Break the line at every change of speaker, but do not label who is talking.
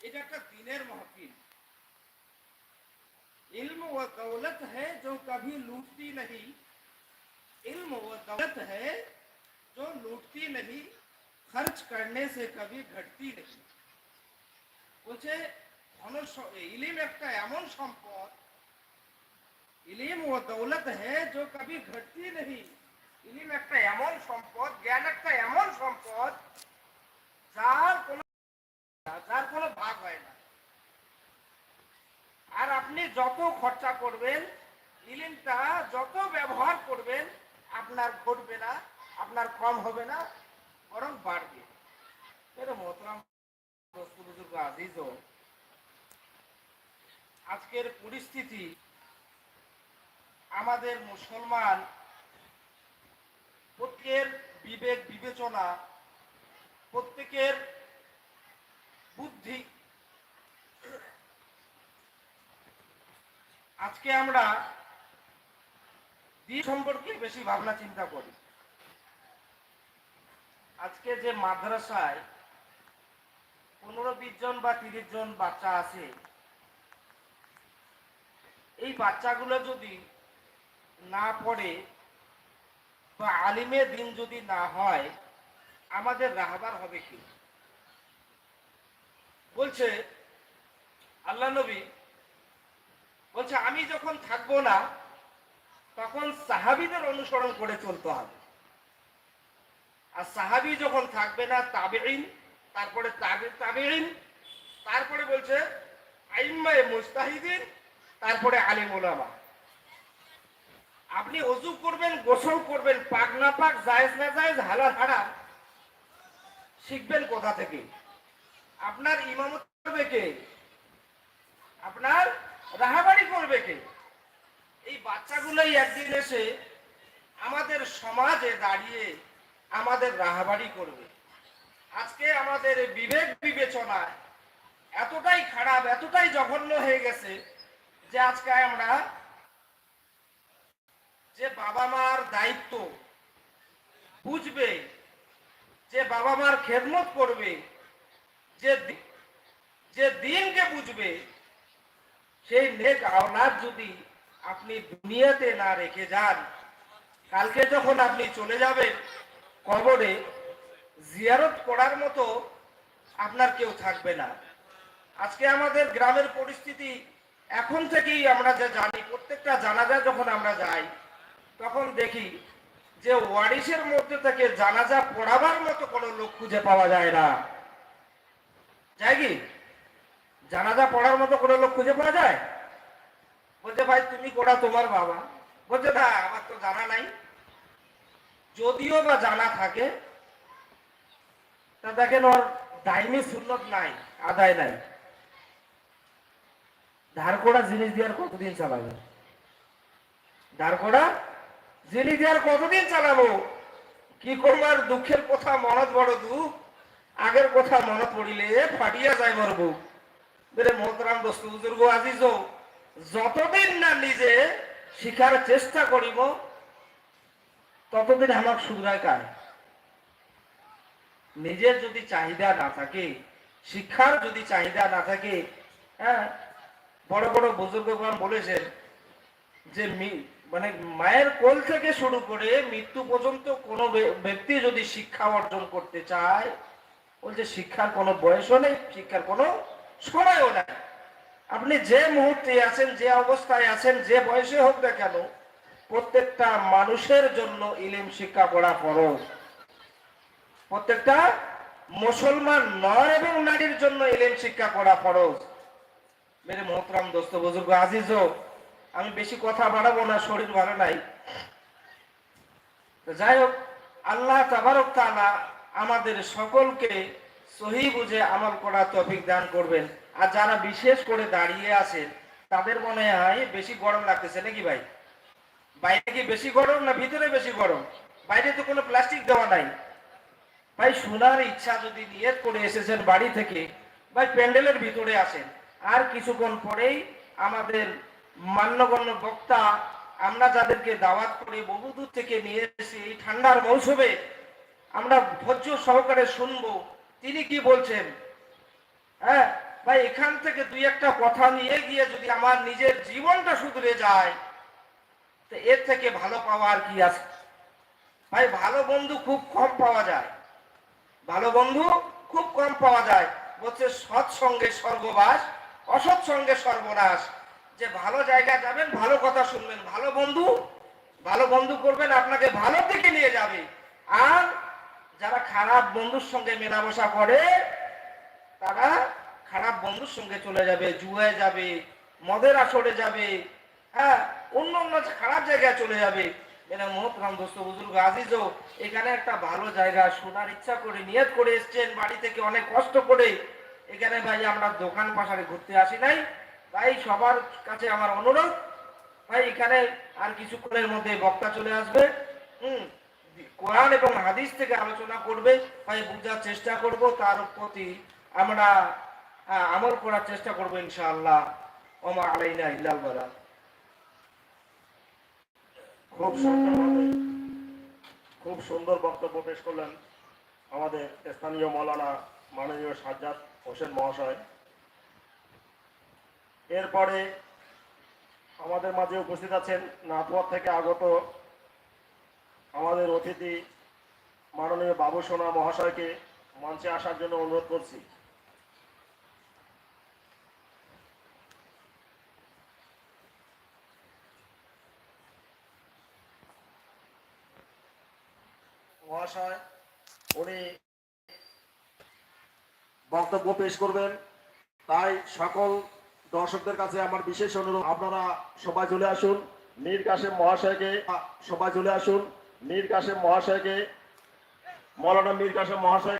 এটা একটা দিনের মাহফিল इल्म व दौलत है जो कभी लूटती नहीं इल्म व दौलत है जो लूटती नहीं खर्च करने से कभी घटती नहीं বলছে ধন স- ইলিম একটা এমন সম্পদ ইলিম ও দৌলত হে जो कभी घटती नहीं ইলিম একটা এমন সম্পদ জ্ঞান একটা এমন সম্পদ যত খরচা করবেন ইলিমটা যত ব্যবহার করবেন, আপনার ঘটবে না, আপনার কম হবে না, বরং বাড়বে। আজকের পরিস্থিতি আমাদের মুসলমান প্রত্যেকের বিবেক বিবেচনা, প্রত্যেকের বুদ্ধি আজকে আমরা দিন সম্পর্কে বেশি ভাবনা চিন্তা করি। আজকে যে মাদ্রাসায় পনেরো, বিশ জন বা তিরিশ জন বাচ্চা আছে, এই বাচ্চাগুলো যদি না পড়ে বা আলিমে দিন যদি না হয়, আমাদের রাহবার হবে কি? বলছে, আল্লাহ নবী বলছে, আমি যখন থাকব না, তখন সাহাবিদের অনুসরণ করে চলতে হবে। আর সাহাবি যখন থাকবে না তাবেইন তারপরে তাবে তাবেইন তারপরে বলছে, আইম্মায়ে মুস্তাহিদিন তারপরে আলিম ওলামা আপনি অজু করবেন, গোসল করবেন, পাক না পাক, জায়েজ না জায়েজ, হালাল হারাম, শিখবেন কোথা থেকে? আপনার ইমামত করবে কে? আপনার রাহাবাড়ি করবে কে? এই বাচ্চাগুলোই একদিন এসে আমাদের সমাজে দাঁড়িয়ে আমাদের রাহাবাড়ি করবে। আজকে আমাদের বিবেক বিবেচনায় এতটাই খারাপ, এতটাই জঘন্য হয়ে গেছে যে আজকে আমরা যে বাবা মার দায়িত্ব বুঝবে, যে বাবা মার খেদমত করবে, যে যে দিনকে বুঝবে সেই নেক আওলাদ যদি আপনি দুনিয়াতে না রেখে যান, কালকে যখন আপনি চলে যাবেন কবরে, জিয়ারত করার মতো আপনার কেউ থাকবে না। আজকে আমাদের গ্রামের পরিস্থিতি এখন থেকেই আমরা যে জানি, প্রত্যেকটা জানাজা যখন আমরা যাই, তখন দেখি যে ওয়ারিসের মধ্যে থেকে জানাজা পড়াবার মতো কোনো লোক খুঁজে পাওয়া যায় না। যাই কি? জানাজা পড়ার মতো কোনো লোক খুঁজে পাওয়া যায়? বলছে, ভাই, তুমি কোটা তোমার বাবা। বলছে, না, আমার তো জানা নাই। যদিও বা জানা থাকে, তা দেখেন ওর দাইমি সুন্নত নাই, আদায় নাই। ধার করা জিনিস দিয়ে আর কতদিন চালাবে? ধার করা জিনিস দিয়ে আর কতদিন চালাবো? কি করব? আর দুঃখের কথা মনত বড় দুঃখ। আগের কথা মনে পড়িলে ফাটিয়া যায় মোর যতদিন না নিজে শিখার চেষ্টা করিব, ততদিন আমার সুবিধায় কার? নিজের যদি চাহিদা না থাকে, শিক্ষার যদি চাহিদা না থাকে হ্যাঁ বড় বড় বুজুর্গগণ বলেছেন যে মানে মায়ের কোল থেকে শুরু করে মৃত্যু পর্যন্ত কোনো ব্যক্তি যদি শিক্ষা অর্জন করতে চায়, বলছে শিক্ষার কোনো বয়সও নেই, শিক্ষার কোনো সময়ও নাই আপনি যে মুহূর্তে আছেন, যে অবস্থায় আছেন, যে বয়সে হোক না কেন, প্রত্যেকটা মানুষের জন্য ইলিম শিক্ষা করা ফরজ প্রত্যেকটা মুসলমান নর এবং নারীর জন্য ইলিম শিক্ষা করা ফরজ মেরে মোহতরাম দোস্ত, বুজুর্গ আজিজ আমি বেশি কথা বাড়াবো না, শরীর ভালো নাই। যাই হোক, আল্লাহ তাবারক তাআলা আমাদের সকলকে সহি বুঝে আমল করার তৌফিক দান করবেন। আর যারা বিশেষ করে দাঁড়িয়ে আছে তাদের মনে হয় বেশি গরম লাগতেছে নাকি ভাই? বাইরে কি বেশি গরম না ভিতরে বেশি গরম? বাইরে তো কোনো প্লাস্টিক দেওয়া নাই। ভাই, শোনার ইচ্ছা যদি নিয়ত করে এসেছেন বাড়ি থেকে, ভাই, প্যান্ডেলের ভিতরে আসেন। আর কিছুক্ষণ পরেই আমাদের মান্যগণ্য বক্তা, আমরা যাদেরকে দাওয়াত করে বহুদূর থেকে নিয়ে এসে এই ঠান্ডার মৌসুমে আমরা ধৈর্য সহকারে শুনব। তিনি কি বলছেন? হ্যাঁ ভাই, এখান থেকে দুই একটা কথা নিয়ে গিয়ে যদি আমার নিজের জীবনটা শুধরে যায়, তো এর থেকে ভালো পাওয়া আর কি আছে? ভাই, ভালো বন্ধু খুব কম পাওয়া যায়। ভালো বন্ধু খুব কম পাওয়া যায়। বলছে সৎসঙ্গে স্বর্গবাস, অসৎ সঙ্গে সর্বনাশ। যে ভালো জায়গায় যাবেন, ভালো কথা শুনবেন। ভালো বন্ধু ভালো বন্ধু করবেন, আপনাকে ভালো দিকে নিয়ে যাবে। আর খারাপ বন্ধুর সঙ্গে মেলামেশা করে, তারা খারাপ বন্ধুর সঙ্গে চলে যাবে জুয়ে যাবে, মদের আসরে যাবে হ্যাঁ অন্য অন্য খারাপ জায়গায় চলে যাবে। এরা মোহতরাম দোস্ত বুজুর্গ আজিজও এখানে একটা ভালো জায়গা, শোনার ইচ্ছা করে, নিয়ত করে এসছেন বাড়ি থেকে অনেক কষ্ট করে। এখানে ভাই আমরা দোকান পাশারে ঘুরতে আসি নাই। ভাই সবার কাছে আমার অনুরোধ, ভাই এখানে আর কিছুক্ষণের মধ্যে বক্তা চলে আসবে। হুম কোরআন এবং হাদিস থেকে আলোচনা করবে ভাই বোঝার চেষ্টা করব, তার প্রতি আমরা আমল করার চেষ্টা করব, ইনশাআল্লাহ। ওমা আলাইনা ইল্লাল বালা।
খুব সুন্দরভাবে, খুব সুন্দর বক্তব্য পেশ করলেন আমাদের স্থানীয় মৌলানা মাননীয় সাজ্জাদ হোসেন মহাশয়। এরপরে আমাদের মাঝে উপস্থিত আছেন নাথুয়ার থেকে আগত আমাদের অতিথি মাননীয় বাবু সোনা মহাশয়কে মঞ্চে আসার জন্য অনুরোধ করছি। মহাশয়, উনি বক্তব্য পেশ করবেন। তাই সকল দর্শকদের কাছে আমার বিশেষ অনুরোধ, আপনারা সবাই চলে আসুন। মীর কাশেম মহাশয়কে সবাই চলে আসুন। মীর কাসেম মহাশয়কে মৌলানা মীর কাসেম মহাশয়